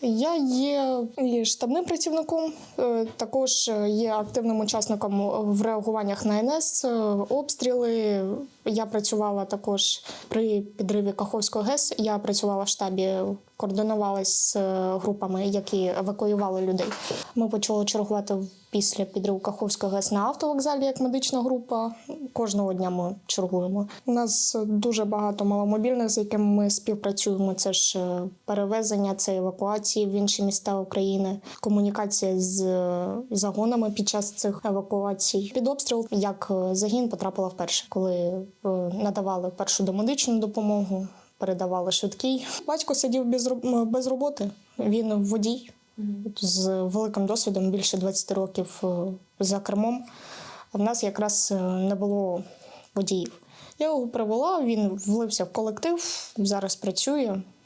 Я є і штабним працівником, е, також є активним учасником в реагуваннях на НС, е, обстріли. Я працювала також при підриві Каховського ГЕС. Я працювала в штабі, координувалась з е, групами, які евакуювали людей. Ми почали чергувати після підриву Каховського ГЕС на автовокзалі як медична група. Кожного дня ми чергуємо. У нас дуже багато маломобільних, з якими ми співпрацюємо. Це ж е, перевезення, це евакуації в інші міста України, комунікація з е, загонами під час цих евакуацій. Під обстріл як загін потрапила вперше, коли надавали першу домедичну допомогу. Передавали швидкий. Батько сидів без, без роботи. Він водій з великим досвідом, більше 20 років е, за кермом. В нас якраз е, не було водіїв. Я його привела, він влився в колектив, зараз працює.